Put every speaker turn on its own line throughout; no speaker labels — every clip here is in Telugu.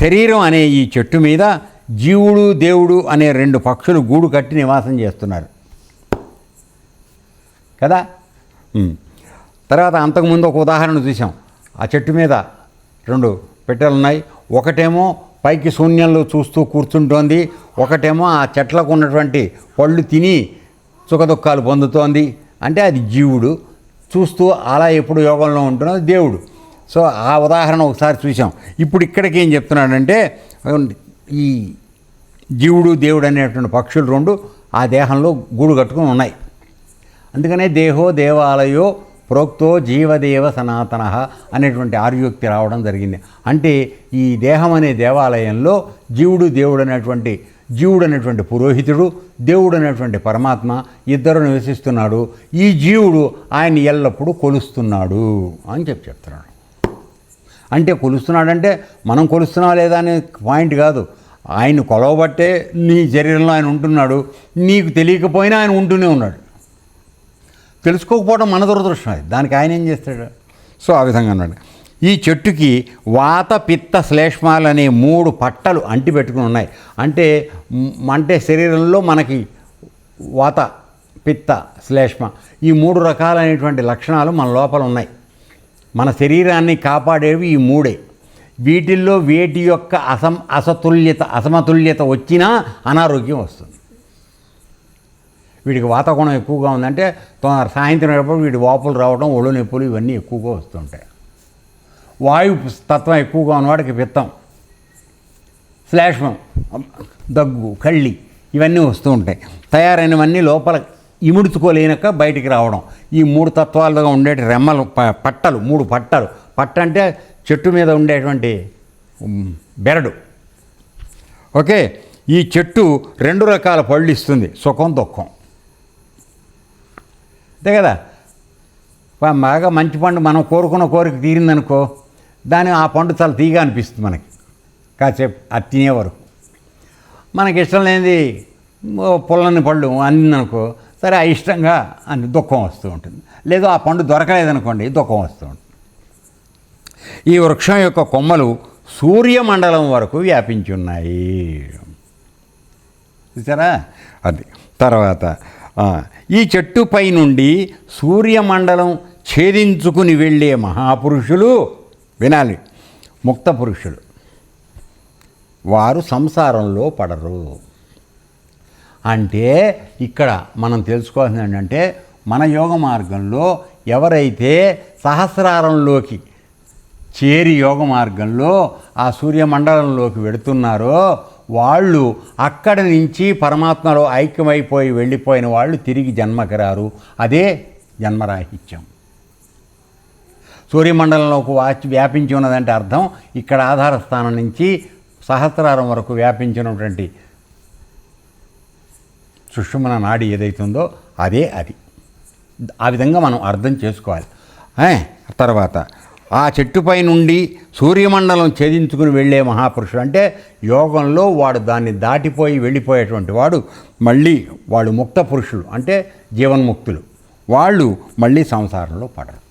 శరీరం అనే ఈ చెట్టు మీద జీవుడు దేవుడు అనే రెండు పక్షులు గూడు కట్టి నివాసం చేస్తున్నారు. కదా? తర్వాత అంతకుముందు ఒక ఉదాహరణ చూసాం ఆ చెట్టు మీద రెండు పెట్టెలు ఉన్నాయి. ఒకటేమో పైకి శూన్యంలో చూస్తూ కూర్చుంటోంది. ఒకటేమో ఆ చెట్లకు ఉన్నటువంటి పళ్ళు తిని సుఖదుఖాలు పొందుతోంది. అంటే అది జీవుడు. చూస్తూ అలా ఎప్పుడు యోగంలో ఉంటున్నది దేవుడు. సో ఆ ఉదాహరణ ఒకసారి చూసాం ఇప్పుడు ఇక్కడికి ఏం చెప్తున్నాడంటే ఈ జీవుడు దేవుడు అనేటువంటి పక్షులు రెండు ఆ దేహంలో గూడు కట్టుకుని ఉన్నాయి. అందుకనే దేహో దేవాలయో ప్రోక్తో జీవదేవ సనాతన అనేటువంటి ఆర్యోక్తి రావడం జరిగింది. అంటే ఈ దేహం అనే దేవాలయంలో జీవుడు దేవుడు అనేటువంటి జీవుడు అనేటువంటి పురోహితుడు దేవుడు అనేటువంటి పరమాత్మ ఇద్దరు నివసిస్తున్నాడు. ఈ జీవుడు ఆయన ఎల్లప్పుడూ కొలుస్తున్నాడు అని చెప్పి చెప్తున్నాడు. అంటే కొలుస్తున్నాడంటే మనం కొలుస్తున్నా లేదా అనే పాయింట్ కాదు. ఆయన కొలవబట్టే నీ శరీరంలో ఆయన ఉంటున్నాడు. నీకు తెలియకపోయినా ఆయన ఉంటూనే ఉన్నాడు. తెలుసుకోకపోవడం మన దురదృష్టం అది దానికి ఆయన ఏం చేస్తాడు? సో ఆ విధంగా అన్నాడు ఈ చెట్టుకి వాత పిత్త శ్లేష్మాలు అనే మూడు పట్టలు అంటి పెట్టుకుని ఉన్నాయి. అంటే అంటే శరీరంలో మనకి వాత పిత్త శ్లేష్మ ఈ మూడు రకాలైనటువంటి లక్షణాలు మన లోపల ఉన్నాయి. మన శరీరాన్ని కాపాడేవి ఈ మూడే. వీటిల్లో వేటి యొక్క అసం అసతుల్యత అసమతుల్యత వచ్చినా అనారోగ్యం వస్తుంది. వీడికి వాతావరణం ఎక్కువగా ఉందంటే తొందర సాయంత్రం అయినప్పుడు వీడి వాపులు రావడం ఒళ్ళు నొప్పులు ఇవన్నీ ఎక్కువగా వస్తుంటాయి. వాయు తత్వం ఎక్కువగా ఉన్నవాడికి పిత్తం శ్లేష్మం దగ్గు కళ్ళి ఇవన్నీ వస్తూ ఉంటాయి. తయారైనవన్నీ లోపల ఇముడుచుకోలేనక బయటికి రావడం. ఈ మూడు తత్వాలుగా ఉండేటి రెమ్మలు పట్టలు మూడు పట్టలు. పట్ట అంటే చెట్టు మీద ఉండేటువంటి బెరడు. ఓకే ఈ చెట్టు రెండు రకాల పళ్ళు ఇస్తుంది సుఖం దుఃఖం. అంతే కదా? బాగా మంచి పండు మనం కోరుకున్న కోరిక తీరిందనుకో దాని ఆ పండు చాలా తీగా అనిపిస్తుంది మనకి. కాసేపు అది తినే వరకు మనకి ఇష్టం లేనిది పుల్లని పళ్ళు అందిందనుకో సరే ఆ ఇష్టంగా అని దుఃఖం వస్తూ ఉంటుంది. లేదా ఆ పండు దొరకలేదనుకోండి దుఃఖం వస్తూ ఉంటుంది. ఈ వృక్షం యొక్క కొమ్మలు సూర్యమండలం వరకు వ్యాపించి ఉన్నాయి. చూసారా? అది తర్వాత ఈ చెట్టుపై నుండి సూర్యమండలం ఛేదించుకుని వెళ్ళే మహాపురుషులు వినాలి. ముక్త పురుషులు. వారు సంసారంలో పడరు. అంటే ఇక్కడ మనం తెలుసుకోవాల్సింది ఏంటంటే మన యోగ మార్గంలో ఎవరైతే సహస్రారంలోకి చేరి యోగ మార్గంలో ఆ సూర్యమండలంలోకి వెడుతున్నారో వాళ్ళు అక్కడి నుంచి పరమాత్మలో ఐక్యమైపోయి వెళ్ళిపోయిన వాళ్ళు తిరిగి జన్మకి రారు. అదే జన్మరాహిత్యం. సూర్యమండలంలోకి వాచి వ్యాపించి ఉన్నదంటే అర్థం ఇక్కడ ఆధార స్థానం నుంచి సహస్రారం వరకు వ్యాపించినటువంటి సుషుమన నాడి ఏదైతుందో అదే అది. ఆ విధంగా మనం అర్థం చేసుకోవాలి. తర్వాత ఆ చెట్టుపై నుండి సూర్యమండలం ఛేదించుకుని వెళ్ళే మహాపురుషుడు అంటే యోగంలో వాడు దాన్ని దాటిపోయి వెళ్ళిపోయేటువంటి వాడు మళ్ళీ వాళ్ళు ముక్త పురుషులు అంటే జీవన్ముక్తులు. వాళ్ళు మళ్ళీ సంసారంలో పడరు.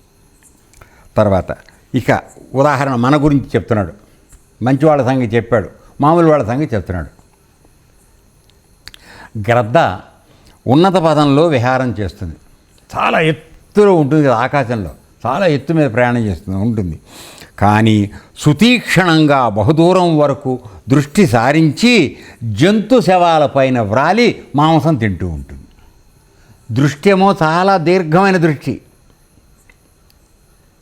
తర్వాత ఇక ఉదాహరణ మన గురించి చెప్తున్నాడు. మంచి వాళ్ళ సంగతి చెప్పాడు. మామూలు వాళ్ళ సంగతి చెప్తున్నాడు. గ్రద్ద ఉన్నత పదంలో విహారం చేస్తుంది. చాలా ఎత్తులో ఉంటుంది ఆకాశంలో. చాలా ఎత్తు మీద ప్రయాణం చేస్తుంది ఉంటుంది. కానీ సుతీక్షణంగా బహుదూరం వరకు దృష్టి సారించి జంతు శవాలపైన వ్రాలి మాంసం తింటూ ఉంటుంది. దృష్టి ఏమో చాలా దీర్ఘమైన దృష్టి.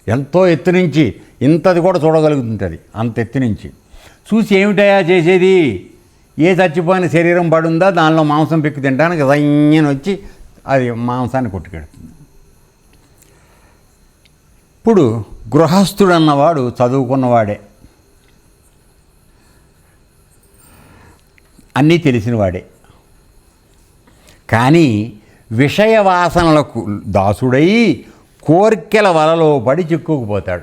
ఎంతో ఎత్తు నుంచి ఇంతది కూడా చూడగలుగుతుంటుంది అంత ఎత్తు నుంచి. చూసి ఏమిటయా చేసేది? ఏ చచ్చిపోయిన శరీరం పడుందా దానిలో మాంసం పిక్కు తినడానికి సైన్యం వచ్చి అది మాంసాన్ని కొట్టుకెడుతుంది ఇప్పుడు గృహస్థుడు అన్నవాడు చదువుకున్నవాడే. అన్నీ తెలిసినవాడే. కానీ విషయ వాసనలకు దాసుడై కోర్కెల వలలో పడి చిక్కుకుపోతాడు.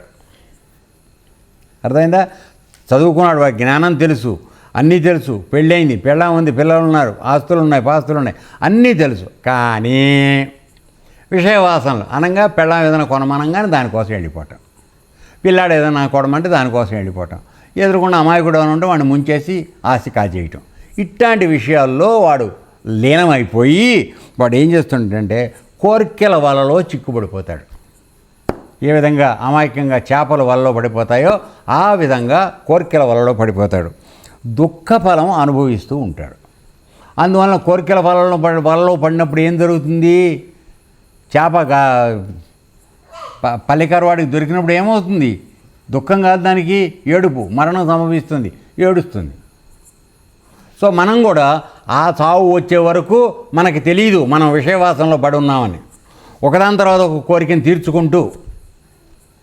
అర్థమైందా? చదువుకున్నాడు వాడి జ్ఞానం తెలుసు. అన్నీ తెలుసు. పెళ్ళైంది పెళ్ళం ఉంది పిల్లలు ఉన్నారు ఆస్తులు ఉన్నాయి పాస్తులు ఉన్నాయి అన్నీ తెలుసు. కానీ విషయవాసనలు. అనగా పెళ్ళం ఏదైనా కొనమనంగానే దానికోసం వెళ్ళిపోవటం. పిల్లాడు ఏదైనా కొనమంటే దానికోసం వెళ్ళిపోవటం. ఎదురుకుండా అమాయకుడు అని ఉంటే వాడిని ముంచేసి ఆశ కాజేయటం ఇట్లాంటి విషయాల్లో వాడు లీనమైపోయి వాడు ఏం చేస్తుంటే కోరికల వలలో చిక్కుబడిపోతాడు. ఏ విధంగా అమాయకంగా చేపల వలలో పడిపోతాయో ఆ విధంగా కోరికల వలలో పడిపోతాడు. దుఃఖ ఫలం అనుభవిస్తూ ఉంటాడు. అందువలన కోరికల ఫలంలో పడి వలలో పడినప్పుడు ఏం జరుగుతుంది? చేప గా ప- పల్లెకారు వాడికి దొరికినప్పుడు ఏమవుతుంది? దుఃఖం కాదు దానికి ఏడుపు మరణం సంభవిస్తుంది ఏడుస్తుంది. సో మనం కూడా ఆ చావు వచ్చే వరకు మనకి తెలియదు మనం విషయవాసంలో పడి ఉన్నామని. ఒకదాని తర్వాత ఒక కోరికను తీర్చుకుంటూ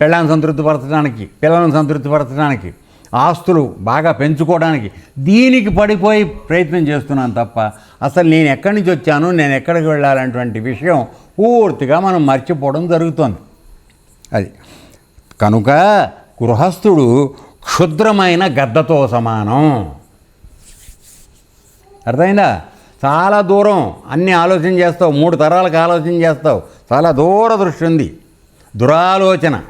పెళ్ళాన్ని సంతృప్తిపరచడానికి పిల్లలను సంతృప్తిపరచడానికి ఆస్తులు బాగా పెంచుకోవడానికి దీనికి పడిపోయి ప్రయత్నం చేస్తున్నాను తప్ప అసలు నేను ఎక్కడి నుంచి వచ్చాను నేను ఎక్కడికి వెళ్ళాలనేటువంటి విషయం పూర్తిగా మనం మర్చిపోవడం జరుగుతుంది. అది. కనుక గృహస్థుడు క్షుద్రమైన గద్దతో సమానం. అర్థమైందా? చాలా దూరం అన్ని ఆలోచన చేస్తావు మూడు తరాలకు ఆలోచన చేస్తావు. చాలా దూర దృష్టి ఉంది. దురాలోచన.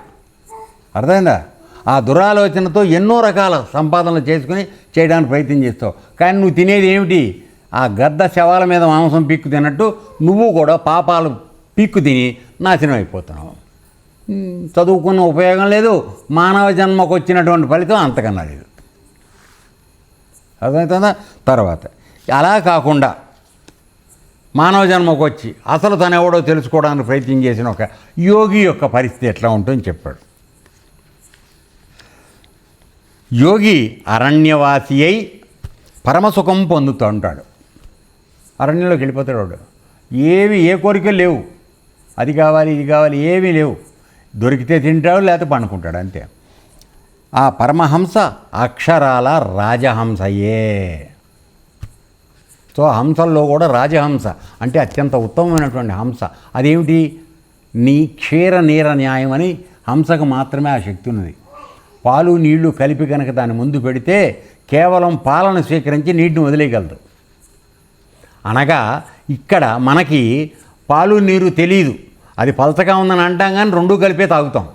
అర్థమైందా? ఆ దురాలోచనతో ఎన్నో రకాల సంపాదనలు చేసుకుని చేయడానికి ప్రయత్నం చేస్తావు. కానీ నువ్వు తినేది ఏమిటి? ఆ గద్ద శవాల మీద మాంసం పీక్కు తిన్నట్టు నువ్వు కూడా పాపాలు పీక్కు తిని నాశనం అయిపోతున్నావు. చదువుకున్న ఉపయోగం లేదు మానవ జన్మకు వచ్చినటువంటి ఫలితం అంతకన్నా లేదు. అర్థమవుతుందా? తర్వాత అలా కాకుండా మానవ జన్మకు వచ్చి అసలు తను ఎవడో తెలుసుకోవడానికి ప్రయత్నం చేసిన ఒక యోగి యొక్క పరిస్థితి ఎట్లా ఉంటుందని చెప్పాడు. యోగి అరణ్యవాసి అయి పరమసుఖం పొందుతూ ఉంటాడు అరణ్యంలోకి వెళ్ళిపోతాడు వాడు. ఏవి ఏ కోరికలు లేవు. అది కావాలి ఇది కావాలి ఏమీ లేవు. దొరికితే తింటాడు లేకపోతే పండుకుంటాడు అంతే. ఆ పరమహంస అక్షరాల రాజహంసయే. సో హంసల్లో కూడా రాజహంస అంటే అత్యంత ఉత్తమమైనటువంటి హంస. అదేమిటి? నీ క్షీర నీర న్యాయం అని హంసకు మాత్రమే ఆ శక్తి ఉన్నది. పాలు నీళ్ళు కలిపి కనుక దాని ముందు పెడితే కేవలం పాలను స్వీకరించి నీటిని వదిలేయగలదు. అనగా ఇక్కడ మనకి పాలు నీరు తెలియదు అది పలచగా ఉందని అంటాం కానీ రెండూ కలిపే తాగుతాం.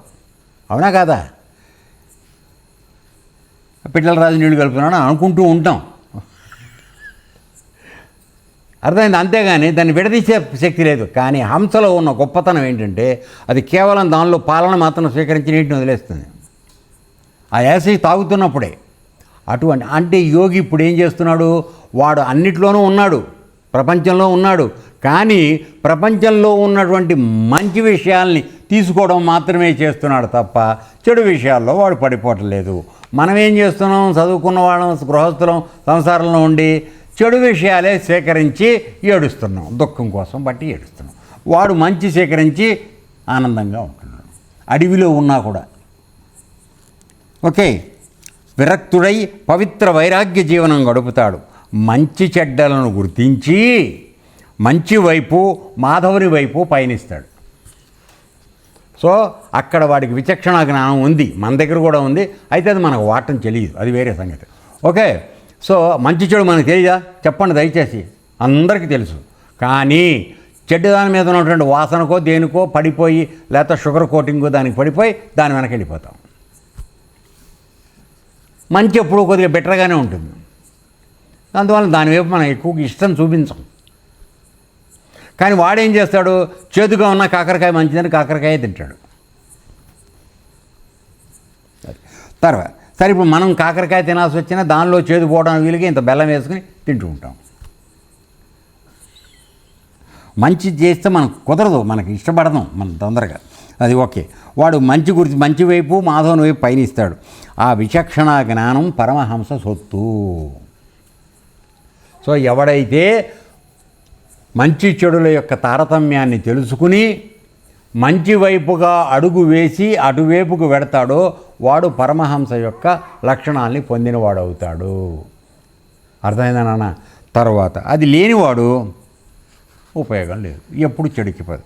అవునా కాదా? పిట్టల రాజు నీళ్ళు కలుపుతున్నాడు అనుకుంటూ ఉంటాం. అర్థమైంది? అంతేగాని దాన్ని విడదీసే శక్తి లేదు. కానీ హంసలో ఉన్న గొప్పతనం ఏంటంటే అది కేవలం దానిలో పాలన మాత్రం స్వీకరించి నీటిని వదిలేస్తుంది. ఆ యాసి తాగుతున్నప్పుడే. అటువంటి అంటే యోగి ఇప్పుడు ఏం చేస్తున్నాడు? వాడు అన్నిట్లోనూ ఉన్నాడు. ప్రపంచంలో ఉన్నాడు. కానీ ప్రపంచంలో ఉన్నటువంటి మంచి విషయాల్ని తీసుకోవడం మాత్రమే చేస్తున్నాడు తప్ప చెడు విషయాల్లో వాడు పడిపోవట్లేదు. మనం ఏం చేస్తున్నాం? చదువుకున్న వాళ్ళం గృహస్థులం సంసారంలో ఉండి చెడు విషయాలే స్వీకరించి ఏడుస్తున్నాం. దుఃఖం కోసం బట్టి ఏడుస్తున్నాం. వాడు మంచి స్వీకరించి ఆనందంగా ఉంటున్నాడు. అడవిలో ఉన్నా కూడా ఓకే. విరక్తుడై పవిత్ర వైరాగ్య జీవనం గడుపుతాడు. మంచి చెడ్డలను గుర్తించి మంచి వైపు మాధవుని వైపు పయనిస్తాడు. సో అక్కడ వాడికి విచక్షణ జ్ఞానం ఉంది. మన దగ్గర కూడా ఉంది. అయితే అది మనకు వాటం తెలియదు. అది వేరే సంగతి. ఓకే. సో మంచి చెడు మనకు తెలియదా? చెప్పండి దయచేసి. అందరికీ తెలుసు. కానీ చెడ్డ దాని మీద ఉన్నటువంటి వాసనకో దేనికో పడిపోయి లేకపోతే షుగర్ కోటింగ్ దానికి పడిపోయి దాని వెనక వెళ్ళిపోతాం. మంచి ఎప్పుడు కొద్దిగా బెటర్గానే ఉంటుంది. అందువల్ల దానివైపు మనం ఎక్కువ ఇష్టం చూపించం. కానీ వాడేం చేస్తాడు? చేదుగా ఉన్న కాకరకాయ మంచిదని కాకరకాయ తింటాడు. తర్వాత సరే ఇప్పుడు మనం కాకరకాయ తినాల్సి వచ్చినా దానిలో చేదు పోవడానికి వీలుగా ఇంత బెల్లం వేసుకుని తింటూ ఉంటాం. మంచి చేస్తే మనకు కుదరదు మనకి ఇష్టపడదాం మనం తొందరగా. అది ఓకే. వాడు మంచి గురించి మంచి వైపు మాధవన్ వైపు పయనిస్తాడు. ఆ విచక్షణ జ్ఞానం పరమహంస సొత్తు. సో ఎవడైతే మంచి చెడుల యొక్క తారతమ్యాన్ని తెలుసుకుని మంచి వైపుగా అడుగు వేసి అటువైపుకు వెడతాడో వాడు పరమహంస యొక్క లక్షణాల్ని పొందినవాడవుతాడు. అర్థమైందా నాన్న? తర్వాత అది లేనివాడు ఉపయోగం లేదు. ఎప్పుడు చెడుకిపోదు